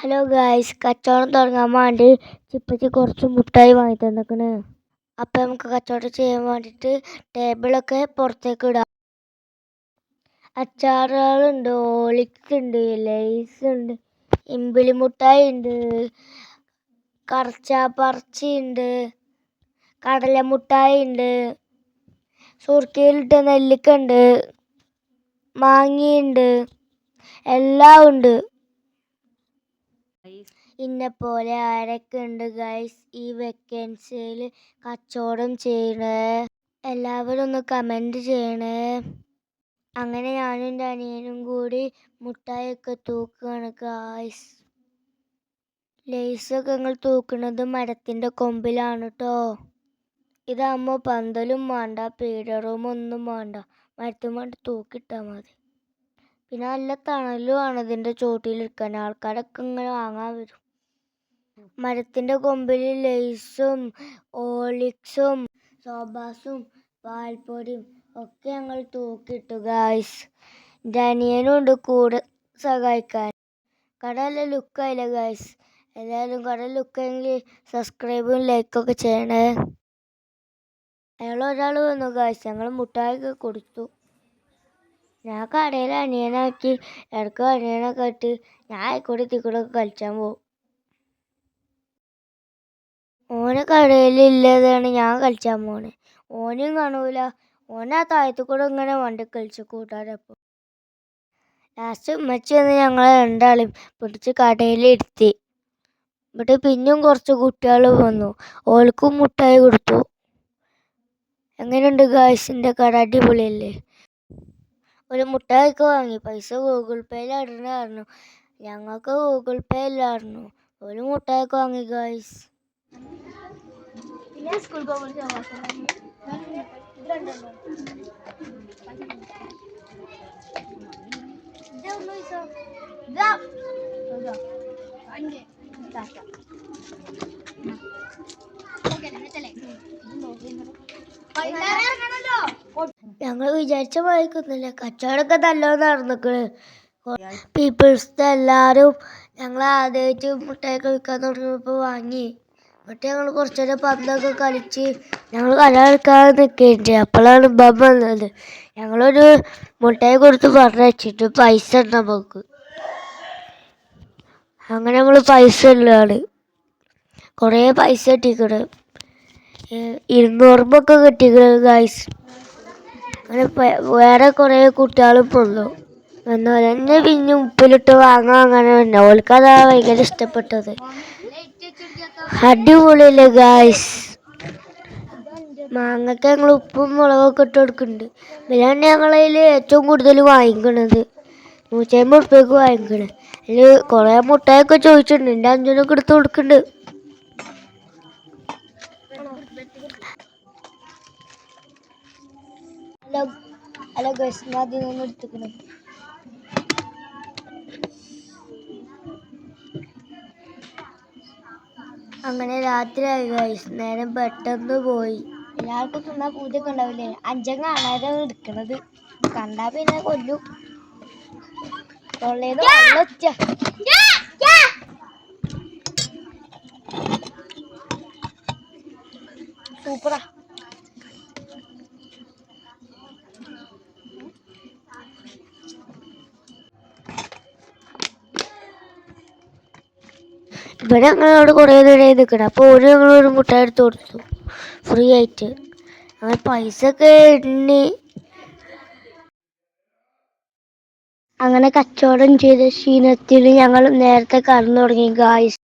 Hello guys കച്ചവടം തുടങ്ങാൻ വേണ്ടി ചിപ്പച്ചി കുറച്ച് മുട്ടായി വാങ്ങി തന്നിക്കണ് അപ്പം നമുക്ക് കച്ചവടം ചെയ്യാൻ വേണ്ടിയിട്ട് ടേബിളൊക്കെ പുറത്തേക്ക് ഇടാം. അച്ചാറുകളുണ്ട് ഓളിക്സ് ഉണ്ട് ലൈസ് ഉണ്ട് ഇമ്പിളി മുട്ടായി ഉണ്ട് കറച്ചാപ്പറച്ചി ഉണ്ട് കടല മുട്ടായി ഉണ്ട് സുർക്കയിലിട്ട നെല്ലിക്കുണ്ട് മാങ്ങയുണ്ട് എല്ലാം ഉണ്ട്. ഇന്നെപ്പോലെ ആരൊക്കെ ഉണ്ട് ഗൈസ് ഈ വെക്കൻസിയിൽ കച്ചവടം ചെയ്യണേ. എല്ലാവരും ഒന്ന് കമന്റ് ചെയ്യണേ. അങ്ങനെ ഞാനും എന്റെ അനിയനും കൂടി മുട്ടായൊക്കെ തൂക്കുകയാണ് ഗായ്സ് ലേസൊക്കെ ഞങ്ങൾ തൂക്കുന്നത് മരത്തിന്റെ കൊമ്പിലാണ് കേട്ടോ ഇതാകുമ്പോൾ പന്തലും വേണ്ട പീഡറും ഒന്നും വേണ്ട മരത്തും വേണ്ട തൂക്കിട്ടാൽ മതി. പിന്നെ നല്ല തണലുമാണ് ഇതിന്റെ ചോട്ടിലിരിക്കാൻ ആൾക്കാരൊക്കെ ഇങ്ങനെ വാങ്ങാൻ വരും. മരത്തിന്റെ കൊമ്പിൽ ലേസും ഓളിക്സും സോബാസും പാൽപ്പൊടിയും ഒക്കെ ഞങ്ങൾ തൂക്കിയിട്ടു ഗായ്സ് അനിയനും ഉണ്ട് കൂടെ സഹായിക്കാൻ. കടല നല്ല ലുക്കായില്ല ഗായ്സ് എല്ലാവരും കട ലുക്കായെങ്കിൽ സബ്സ്ക്രൈബും ലൈക്കൊക്കെ ചെയ്യണേ. അയാൾ ഒരാൾ വന്നു ഗായ്സ് ഞങ്ങൾ മുട്ടായിക്ക് കൊടുത്തു. ഞാൻ കടയിൽ അനിയനാക്കി ഇടയ്ക്ക് അനിയനൊക്കെ ഇട്ട് ഞാൻ ആയിക്കോട്ടെ തിക്കൂടെ കളിച്ചാൻ പോകും ഓന് കടയിലില്ലതാണ് ഞാൻ കളിച്ചാൻ പോണേ. ഓനും കാണൂല. ഓനെ ആ താഴത്തു കൂടെ ഇങ്ങനെ വണ്ടി കളിച്ച് കൂട്ടാരപ്പം ലാസ്റ്റ് ഉമ്മച്ചി വന്ന് ഞങ്ങളെ രണ്ടാളെയും പിടിച്ച് കടയിലിരുത്തി എന്നിട്ട് പിന്നെയും കുറച്ച് കുട്ടികൾ വന്നു. ഓൾക്കും മുട്ടായി കൊടുത്തു. എങ്ങനെയുണ്ട് ഗായ്സിന്റെ കട അടിപൊളിയല്ലേ? ഒരു മുട്ടായിക്ക് വാങ്ങി. പൈസ ഗൂഗിൾ പേയിൽ ഇടണമായിരുന്നു. ഞങ്ങൾക്ക് ഗൂഗിൾ പേ ഇല്ലായിരുന്നു. ഒരു മുട്ടായിക്ക് വാങ്ങി ഗായ്സ് പിന്നെ സ്കൂൾ പോകുമ്പോൾ ഞങ്ങൾ വിചാരിച്ച മാതിരിക്കൊന്നുമില്ല. കച്ചവടമൊക്കെ നല്ലോണം നടന്നിക്കണ്. പീപ്പിൾസിന്റെ എല്ലാവരും ഞങ്ങൾ ആദ്യമായിട്ട് മുട്ടായി കഴിക്കാൻ തുടങ്ങിയപ്പോൾ വാങ്ങി. എന്നിട്ട് ഞങ്ങൾ കുറച്ചു നേരം പന്തൊക്കെ കളിച്ച് ഞങ്ങൾ കല കളിക്കാൻ നിൽക്കുന്നുണ്ട് അപ്പോഴാണ് ബം വന്നത്. ഞങ്ങളൊരു മുട്ടായി കൊടുത്ത് പറഞ്ഞു വെച്ചിട്ട് പൈസ ഉണ്ട് നമുക്ക് അങ്ങനെ നമ്മൾ പൈസ ഉള്ളതാണ്. കുറേ പൈസ കിട്ടിക്കണ്. ഇരുന്നൂറുമ്പൊക്കെ കിട്ടിക്കണ് ഗായ്സ് അങ്ങനെ വേറെ കുറേ കുട്ടികളും പൊന്നു എന്നാൽ എന്നെ പിന്നെ ഉപ്പിലിട്ട് വാങ്ങാൻ അങ്ങനെ തന്നെ ഓൾക്കതാ ഭയങ്കര ഇഷ്ടപ്പെട്ടത്. അടിപൊളിയല്ലേ ഗായ്സ് മാങ്ങക്ക് ഞങ്ങൾ ഉപ്പും മുളകൊക്കെ ഇട്ട് കൊടുക്കുന്നുണ്ട് ഇതിലാണ് ഞങ്ങളതിൽ ഏറ്റവും കൂടുതൽ വാങ്ങിക്കണത്. നൂറ്റി അമ്പത് ഉറുപ്പ്യക്ക് വാങ്ങിക്കണേ. അതിൽ കുറേ മുട്ടായൊക്കെ ചോദിച്ചിട്ടുണ്ട്. എന്റെ അഞ്ചനൊക്കെ എടുത്ത് കൊടുക്കുന്നുണ്ട് ഹലോ ഹലോ ഗൈസ് ഞാൻ അതിൽ നിന്ന് എടുത്തിക്കണം. അങ്ങനെ രാത്രിയായി ഗൈസ് നേരം പെട്ടെന്ന് പോയി. എല്ലാവർക്കും തിന്നാൽ പൂജയൊക്കെ ഉണ്ടാവില്ലേ? അഞ്ചം കാണാതെ എടുക്കണത്. കണ്ടാ പിന്നെ കൊല്ലും. തൊള്ളേന്ന് വെള്ളൊച്ച സൂപ്പറാ. ഇവിടെ ഞങ്ങളവിടെ കുറേ നേരം നിൽക്കണം അപ്പോൾ ഒരു ഞങ്ങൾ ഒരു മുട്ടായി എടുത്ത് കൊടുത്തു. ഫ്രീ ആയിട്ട്. അങ്ങനെ പൈസ ഒക്കെ എണ്ണി അങ്ങനെ കച്ചവടം ചെയ്ത ക്ഷീണത്തിൽ ഞങ്ങൾ നേരത്തെ കറന്നു തുടങ്ങി ഗായ്സ്